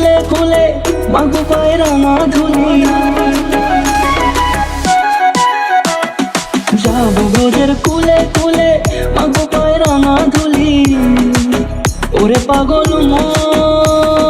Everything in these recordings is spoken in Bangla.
ব্রজের খুলে মাগু পায়রা মাধুরী যাব ব্রজের কুলে কুলে মাগো পায়ের মাধুলি ওরে পাগল মন।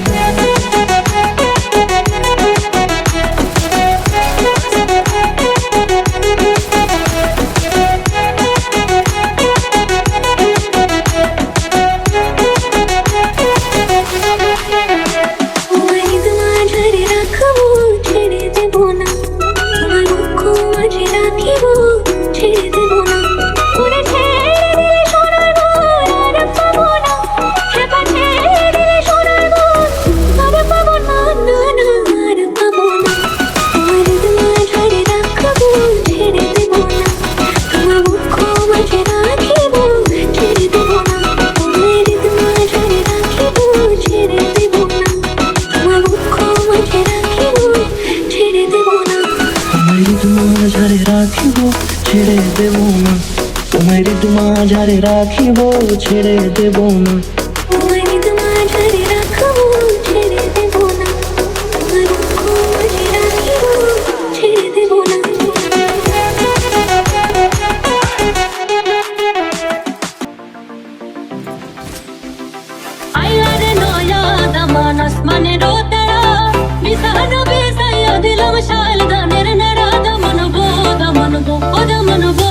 ছেড়ে দেব না। আইয়ারে নয়া দামান আসমানেরও তারা বিসানো দিলাম শাল দানের নেড়া দমন বো দমন বো ও দমন বো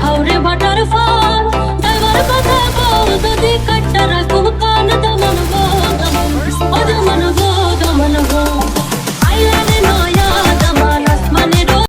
খাওরে বাটার ফাল ড্রাইভার কথা বল যদি কাটটা রাখুক